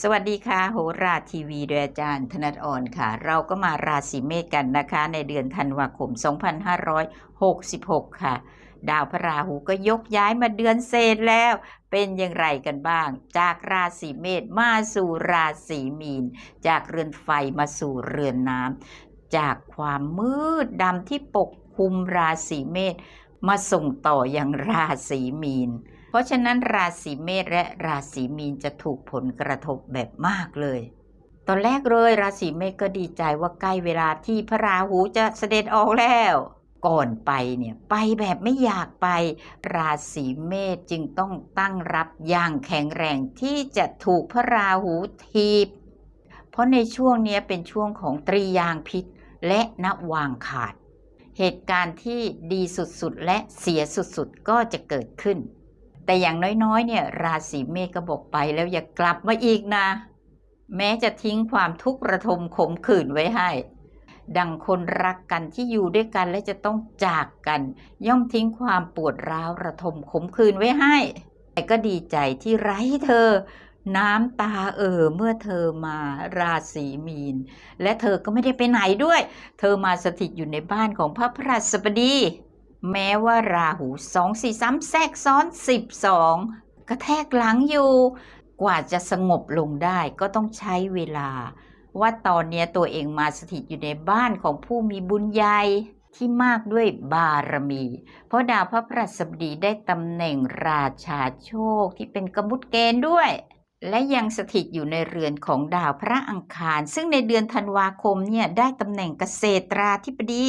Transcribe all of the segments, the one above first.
สวัสดีค่ะ โหราทีวีโดยอาจารย์ธนัทอ่อนค่ะ เราก็มาราศีเมษกันนะคะ ในเดือนธันวาคม 2566 ค่ะ ดาวพระราหูก็ยกย้ายมาเดือนเศษแล้ว เป็นอย่างไรกันบ้าง จากราศีเมษมาสู่ราศีมีน จากเรือนไฟมาสู่เรือนน้ำจากความมืดดำที่ปกคลุมราศีเมษมาส่งต่ออย่างราศีมีน เพราะฉะนั้นราศีเมษและราศีมีนจะถูกผลกระทบแบบมากเลย ตอนแรกเลยราศีเมษก็ดีใจว่าใกล้เวลาที่พระราหูจะเสด็จออกแล้วก่อนไปเนี่ยไปแบบไม่อยากไป ราศีเมษจึงต้องตั้งรับอย่างแข็งแรงที่จะถูกพระราหูทีบ เพราะในช่วงนี้เป็นช่วงของตรียางพิษและนวางขาด เหตุการณ์ที่ดีสุดๆ และเสียสุดๆ ก็จะเกิดขึ้น แต่อย่างน้อยๆ เนี่ยราศีเมษก็บอกไปแล้วอย่ากลับมาอีกนะ แม้จะทิ้งความทุกข์ระทมขมขื่นไว้ให้ ดังคนรักกันที่อยู่ด้วยกันและจะต้องจากกัน ย่อมทิ้งความปวดร้าวระทมขมขื่นไว้ให้ แต่ก็ดีใจที่ไร้เธอ น้ำตาเอ่อเมื่อเธอมาราศีมีน และเธอก็ไม่ได้ไปไหนด้วย เธอมาสถิตอยู่ในบ้านของพระพระราชบดี แม้ว่าราหูสองสี่ซ้ำแทรกซ้อนสิบสองกระแทกหลังอยู่ กว่าจะสงบลงได้ก็ต้องใช้เวลา ว่าตอนนี้ตัวเองมาสถิตอยู่ในบ้านของผู้มีบุญใหญ่ที่มากด้วยบารมี เพราะดาวพระพฤหัสบดีได้ตำแหน่งราชาโชคที่เป็นกมุตเกณฑ์ด้วย และยังสถิตอยู่ในเรือนของดาวพระอังคาร ซึ่งในเดือนธันวาคมเนี่ยได้ตำแหน่งเกษตราธิบดี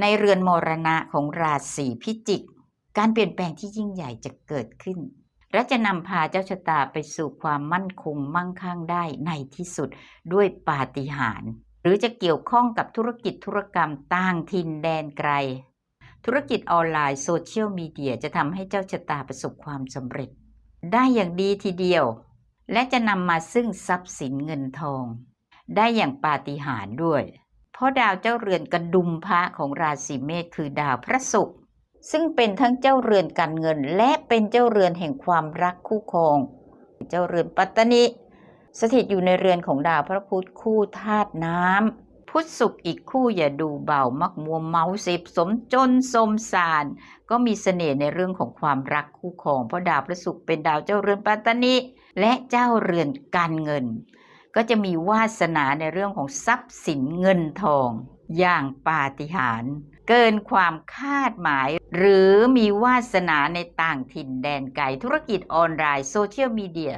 ในเรือนมรณะของราศีพิจิก การเปลี่ยนแปลงที่ยิ่งใหญ่จะเกิดขึ้น และจะนำพาเจ้าชะตาไปสู่ความมั่นคงมั่งคั่งได้ในที่สุดด้วยปาฏิหาริย์หรือจะเกี่ยวข้องกับธุรกิจธุรกรรมต่างถิ่นแดนไกล ธุรกิจออนไลน์โซเชียลมีเดียจะทำให้เจ้าชะตาประสบความสำเร็จ ได้อย่างดีทีเดียว และจะนำมาซึ่งทรัพย์สินเงินทอง ได้อย่างปาฏิหาริย์ด้วย เพราะดาวเจ้าเรือนกระดุมพระของราศีเมษคือดาวพระศุกร์ซึ่งเป็นทั้งเจ้าเรือนการเงิน และเป็นเจ้าเรือนแห่งความรักคู่ครอง เจ้าเรือนปัตตนิสถิตอยู่ในเรือนของดาวพระพุธคู่ธาตุน้ำพุธศุกร์อีกคู่อย่าดูเบามักมัวเมาเสพสมจนสมสาร ก็มีเสน่ห์ในเรื่องของความรักคู่ครองเพราะดาวพระศุกร์เป็นดาวเจ้าเรือนปัตตนิและเจ้าเรือนการเงิน ก็จะมีวาสนาในเรื่องของทรัพย์สินเงินทอง อย่างปาฏิหาริย์เกินความคาดหมาย หรือมีวาสนาในต่างถิ่นแดนไกลธุรกิจออนไลน์โซเชียลมีเดีย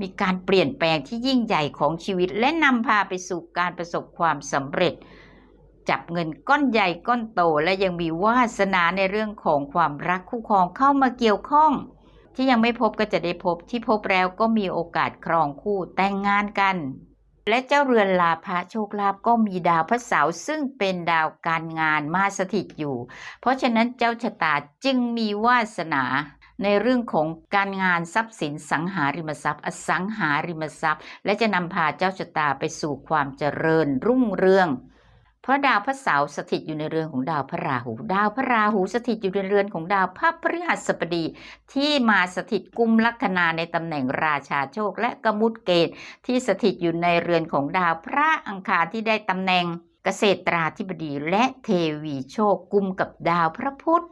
มีการเปลี่ยนแปลงที่ยิ่งใหญ่ของชีวิต และนำพาไปสู่การประสบความสำเร็จ จับเงินก้อนใหญ่ก้อนโตและยังมีวาสนาในเรื่องของความรักคู่ครองเข้ามาเกี่ยวข้อง ที่ยังไม่พบก็จะได้พบที่พบแล้วก็มีโอกาสครองคู่แต่งงานกัน และเจ้าเรือนลาภะโชคลาภก็มีดาวพระเสาร์ซึ่งเป็นดาวการงานมาสถิตอยู่ เพราะฉะนั้นเจ้าชะตาจึงมีวาสนาในเรื่องของการงานทรัพย์สินสังหาริมทรัพย์ อสังหาริมทรัพย์ และจะนำพาเจ้าชะตาไปสู่ความเจริญรุ่งเรือง เพราะดาวพระเสาร์สถิตอยู่ในเรือนของดาวพระราหู ดาวพระราหูสถิตอยู่ในเรือนของดาวพระพฤหัสบดี ที่มาสถิตกุมลัคนาในตำแหน่งราชาโชค และกมุตเกณฑ์ที่สถิตอยู่ในเรือนของดาวพระอังคารที่ได้ตำแหน่งเกษตราธิบดีและเทวีโชคกุมกับดาวพระพุธ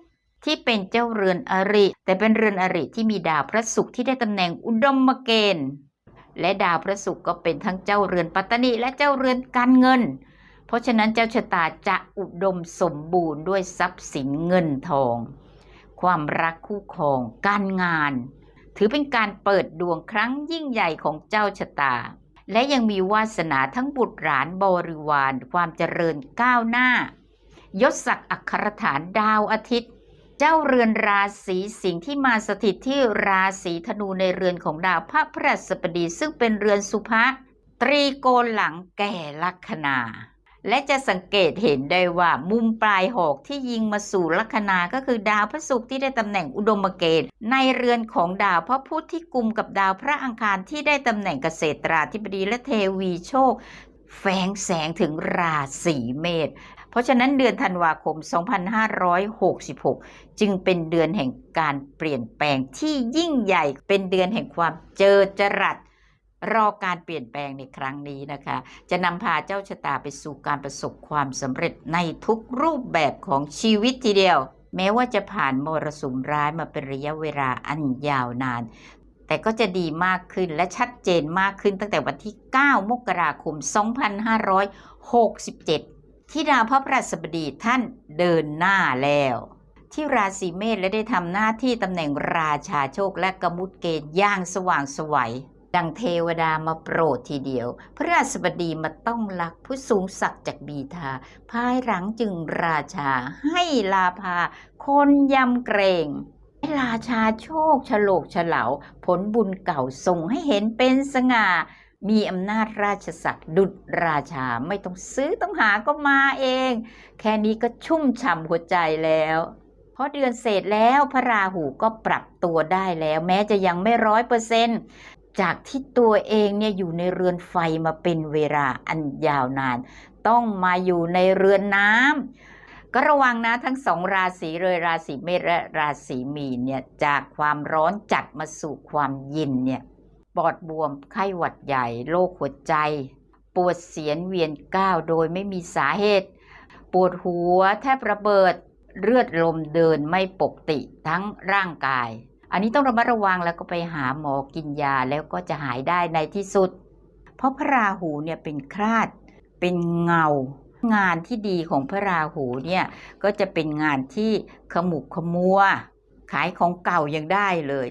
ที่เป็นเจ้าเรือนอริ แต่เป็นเรือนอริที่มีดาวพระศุกร์ที่ได้ตำแหน่งอุดมเกณฑ์ และดาวพระศุกร์ก็เป็นทั้งเจ้าเรือนปัตตนีและเจ้าเรือนการเงิน เพราะฉะนั้นเจ้าชะตาจะอุดมสมบูรณ์ด้วยทรัพย์สินเงินทอง ความรักคู่ครอง การงาน ถือเป็นการเปิดดวงครั้งยิ่งใหญ่ของเจ้าชะตา และยังมีวาสนาทั้งบุตรหลานบริวาร ความเจริญก้าวหน้ายศศักดิ์อัครฐานดาวอาทิตย์ เจ้าเรือนราศีสิงห์ที่มาสถิตที่ราศีธนูในเรือนของดาวพระพฤหัสบดีซึ่งเป็นเรือนสุภะตรีโกณหลังแก่ลัคนา และจะสังเกตเห็นได้ว่ามุมปลายหอกที่ยิงมาสู่ลัคนาก็คือดาวพระศุกร์ที่ได้ตำแหน่งอุดมเกณฑ์ในเรือนของดาวพระพุธที่กุมกับดาวพระอังคารที่ได้ตำแหน่งเกษตราธิบดีและเทวีโชค แฝงแสงถึงราศีเมษเพราะฉะนั้นเดือนธันวาคม 2566 จึงเป็นเดือนแห่งการเปลี่ยนแปลงที่ยิ่งใหญ่เป็นเดือนแห่งความเจอจรัส รอการเปลี่ยนแปลงในครั้งนี้นะคะ จะนำพาเจ้าชะตาไปสู่การประสบความสำเร็จในทุกรูปแบบของชีวิตทีเดียว แม้ว่าจะผ่านมรสุมร้ายมาเป็นระยะเวลาอันยาวนาน แต่ก็จะดีมากขึ้นและชัดเจนมากขึ้นตั้งแต่วันที่ 9 มกราคม 2567 ที่ดาวพระพฤหัสบดีท่านเดินหน้าแล้วที่ราศีเมษและได้ทำหน้าที่ตำแหน่งราชาโชคและกมุตเกณฑ์อย่างสว่างสวัย ดังเทวดามาโปรดทีเดียว พระราชบดีมาต้องรักผู้สูงศักดิ์จากบีทา ภายหลังจึงราชาให้ลาภาคนยำเกรงให้ราชาโชคฉลกเฉลาผลบุญเก่าส่งให้เห็นเป็นสง่ามีอำนาจราชศักดิ์ดุจราชาไม่ต้องซื้อต้องหาก็มาเอง แค่นี้ก็ชุ่มฉ่ำหัวใจแล้ว เพราะเดือนเศษแล้วพระราหูก็ปรับตัวได้แล้ว แม้จะยังไม่ร้อยเปอร์เซนต์ จากที่ตัวเองเนี่ยอยู่ในเรือนไฟมาเป็นเวลาอันยาวนาน ต้องมาอยู่ในเรือนน้ำก็ระวังนะทั้งสองราศีเลยราศีเมษและราศีมีนเนี่ยจากความร้อนจัดมาสู่ความเย็นเนี่ยปอดบวมไข้หวัดใหญ่โรคหัวใจ ปวดเสียนเวียนก้าวโดยไม่มีสาเหตุ ปวดหัวแทบระเบิดเลือดลมเดินไม่ปกติทั้งร่างกาย อันนี้ต้องระมัดระวังแล้วก็ไปหาหมอกินยาแล้วก็จะหายได้ในที่สุด เพราะพระราหูเนี่ยเป็นคราดเป็นเงา งานที่ดีของพระราหูเนี่ยก็จะเป็นงานที่ขมุกขมัว ขายของเก่ายังได้เลย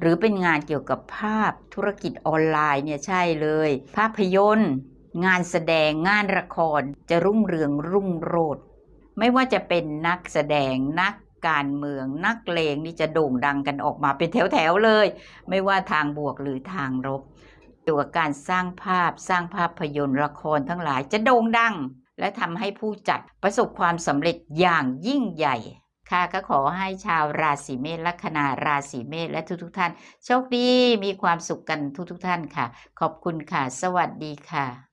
หรือเป็นงานเกี่ยวกับภาพธุรกิจออนไลน์เนี่ยใช่เลย ภาพยนตร์ งานแสดงงานละครจะรุ่งเรืองรุ่งโรจน์ไม่ว่าจะเป็นนักแสดงนัก การเมืองนักเลงนี่จะโด่งดังกันออกมาเป็นแถวๆเลย ไม่ว่าทางบวกหรือทางลบ ตัวการสร้างภาพสร้างภาพยนตร์ละครทั้งหลายจะโด่งดัง และทำให้ผู้จัดประสบความสำเร็จอย่างยิ่งใหญ่ค่ะก็ขอให้ชาวราศีเมษลัคนาราศีเมษและทุกๆท่าน โชคดีมีความสุขกันทุกๆท่านค่ะ ขอบคุณค่ะ สวัสดีค่ะ